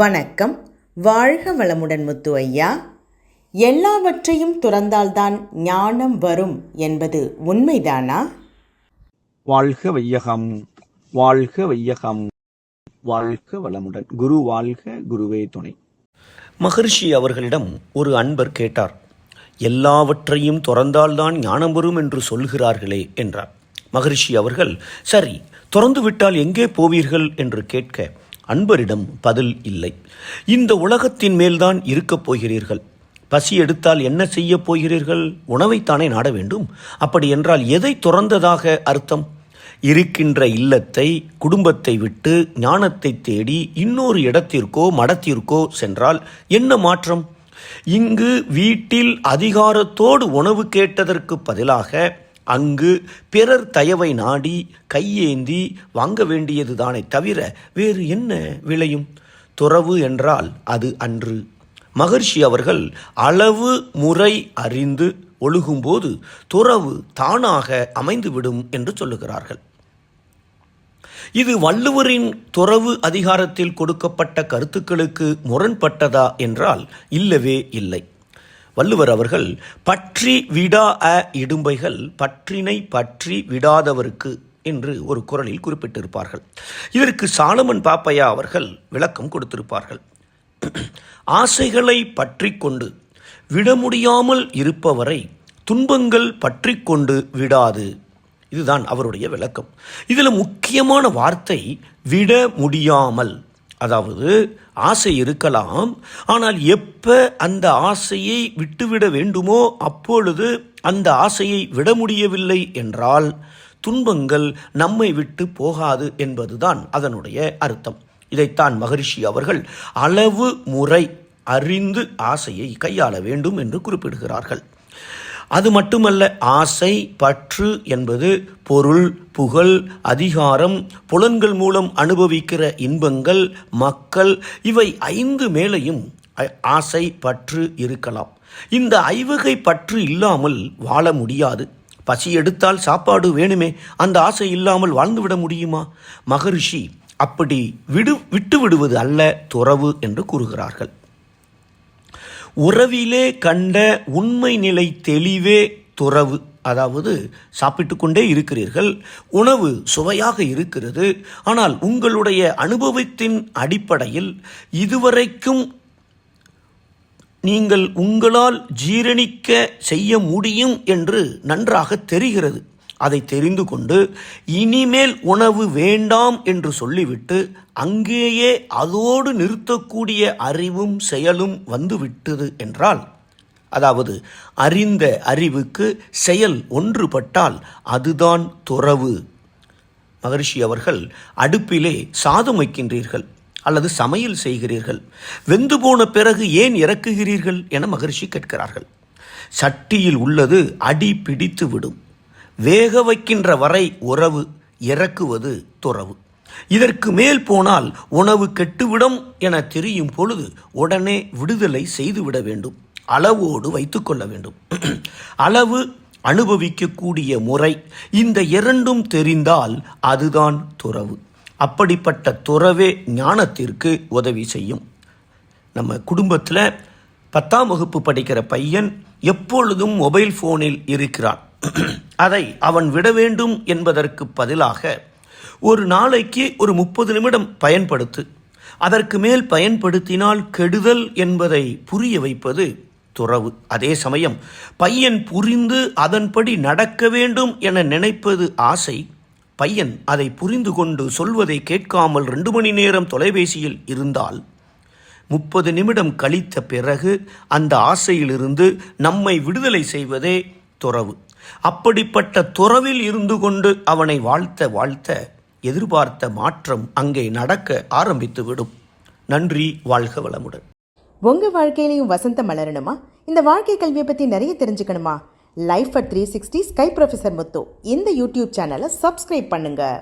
வணக்கம். வாழ்க வளமுடன் முத்து ஐயா. எல்லாவற்றையும் துறந்தால்தான் ஞானம் வரும் என்பது உண்மைதானா? வாழ்க வையகம் வாழ்க வையகம் வாழ்க வளமுடன். குரு வாழ்க குருவே துணை. மகர்ஷி அவர்களிடம் ஒரு அன்பர் கேட்டார். எல்லாவற்றையும் துறந்தால்தான் ஞானம் வரும் என்று சொல்கிறார்களே என்றார். மகரிஷி அவர்கள் சரி துறந்து விட்டால் எங்கே போவீர்கள்? என்று கேட்க அன்பரிடம் பதில் இல்லை. இந்த உலகத்தின் மேல்தான் இருக்கப் போகிறீர்கள். பசி எடுத்தால் என்ன செய்யப் போகிறீர்கள்? உணவைத்தானே நாட வேண்டும். அப்படி என்றால் எதை துறந்ததாக அர்த்தம்? இருக்கின்ற இல்லத்தை குடும்பத்தை விட்டு ஞானத்தை தேடி இன்னொரு இடத்திற்கோ மடத்திற்கோ சென்றால் என்ன மாற்றம்? இங்கு வீட்டில் அதிகாரத்தோடு உணவு கேட்டதற்கு பதிலாக அங்கு பிறர் தயவை நாடி கையேந்தி வாங்க வேண்டியதுதானே தவிர வேறு என்ன விளையும்? துறவு என்றால் அது அன்று. மகர்ஷி அவர்கள் அளவு முறை அறிந்து ஒழுகும்போது துறவு தானாக அமைந்துவிடும் என்று சொல்லுகிறார்கள். இது வள்ளுவரின் துறவு அதிகாரத்தில் கொடுக்கப்பட்ட கருத்துக்களுக்கு முரண்பட்டதா என்றால் இல்லவே இல்லை. வள்ளுவர் அவர்கள் பற்றி விடா அ இடும்பைகள் பற்றினை பற்றி விடாதவருக்கு என்று ஒரு குரலில் குறிப்பிட்டிருப்பார்கள். இதற்கு சாலமன் பாப்பையா அவர்கள் விளக்கம் கொடுத்திருப்பார்கள். ஆசைகளை பற்றி கொண்டு விட முடியாமல் இருப்பவரை துன்பங்கள் பற்றி கொண்டு விடாது. இதுதான் அவருடைய விளக்கம். இதில் முக்கியமான வார்த்தை விட முடியாமல். அதாவது ஆசை இருக்கலாம் ஆனால் எப்போ அந்த ஆசையை விட்டுவிட வேண்டுமோ அப்பொழுது அந்த ஆசையை விட முடியவில்லை என்றால் துன்பங்கள் நம்மை விட்டு போகாது என்பதுதான் அதனுடைய அர்த்தம். இதைத்தான் மகரிஷி அவர்கள் அளவு முறை அறிந்து ஆசையை கையாள வேண்டும் என்று குறிப்பிடுகிறார்கள். அது மட்டுமல்ல ஆசை பற்று என்பது பொருள் புகழ் அதிகாரம் புலன்கள் மூலம் அனுபவிக்கிற இன்பங்கள் மக்கள் இவை ஐந்து மேலையும் ஆசை பற்று இருக்கலாம். இந்த ஐவகை பற்று இல்லாமல் வாழ முடியாது. பசி எடுத்தால் சாப்பாடு வேணுமே அந்த ஆசை இல்லாமல் வாழ்ந்துவிட முடியுமா? மகரிஷி அப்படி விடு விட்டு விடுவது அல்ல துறவு என்று கூறுகிறார்கள். உறவிலே கண்ட உண்மை நிலை தெளிவே துறவு. அதாவது சாப்பிட்டு கொண்டே இருக்கிறீர்கள். உணவு சுவையாக இருக்கிறது. ஆனால் உங்களுடைய அனுபவத்தின் அடிப்படையில் இதுவரைக்கும் நீங்கள் உங்களால் ஜீரணிக்க செய்ய முடியும் என்று நன்றாக தெரிகிறது. அதை தெரிந்து கொண்டு இனிமேல் உணவு வேண்டாம் என்று சொல்லிவிட்டு அங்கேயே அதோடு நிறுத்தக்கூடிய அறிவும் செயலும் வந்துவிட்டது என்றால் அதாவது அறிந்த அறிவுக்கு செயல் ஒன்றுபட்டால் அதுதான் துறவு. மகரிஷி அவர்கள் அடுப்பிலே சாதம் வைக்கின்றீர்கள் அல்லது சமையல் செய்கிறீர்கள் வெந்து போன பிறகு ஏன் இறக்குகிறீர்கள் என மகரிஷி கேட்கிறார்கள். சட்டியில் உள்ளது அடி பிடித்து விடும் வேக வைக்கின்ற வரை உறவு இறக்குவது துறவு. இதற்கு மேல் போனால் உணவு கெட்டுவிடும் என தெரியும் பொழுது உடனே விடுதலை செய்துவிட வேண்டும். அளவோடு வைத்துக்கொள்ள வேண்டும். அளவு அனுபவிக்கக்கூடிய முறை இந்த இரண்டும் தெரிந்தால் அதுதான் துறவு. அப்படிப்பட்ட துறவே ஞானத்திற்கு உதவி செய்யும். நம்ம குடும்பத்தில் பத்தாம் வகுப்பு படிக்கிற பையன் எப்பொழுதும் மொபைல் ஃபோனில் இருக்கிறான். அதை அவன் விட வேண்டும் என்பதற்கு பதிலாக ஒரு நாளைக்கு ஒரு முப்பது நிமிடம் பயன்படுத்து அதற்கு மேல் பயன்படுத்தினால் கெடுதல் என்பதை புரிய வைப்பது துறவு. அதே சமயம் பையன் புரிந்து அதன்படி நடக்க வேண்டும் என நினைப்பது ஆசை பையன் அதை புரிந்து கொண்டு சொல்வதை கேட்காமல் ரெண்டு மணி நேரம் தொலைபேசியில் இருந்தால் முப்பது நிமிடம் கழித்த பிறகு அந்த ஆசையிலிருந்து நம்மை விடுதலை செய்வதே துறவு. அப்படிப்பட்ட துறவில் இருந்து கொண்டு அவனை வாழ்த்த வாழ்த்த எதிர்பார்த்த மாற்றம் அங்கே நடக்க ஆரம்பித்து விடும். நன்றி வாழ்க வளமுடன். உங்க வாழ்க்கையிலையும் வசந்தம் மலரணுமா? இந்த வாழ்க்கை கல்வியை பத்தி நிறைய தெரிஞ்சுக்கணுமா? Life at three sixty sky professor Muthu. இந்த யூடியூப் சேனலை சப்ஸ்கிரைப் பண்ணுங்கள்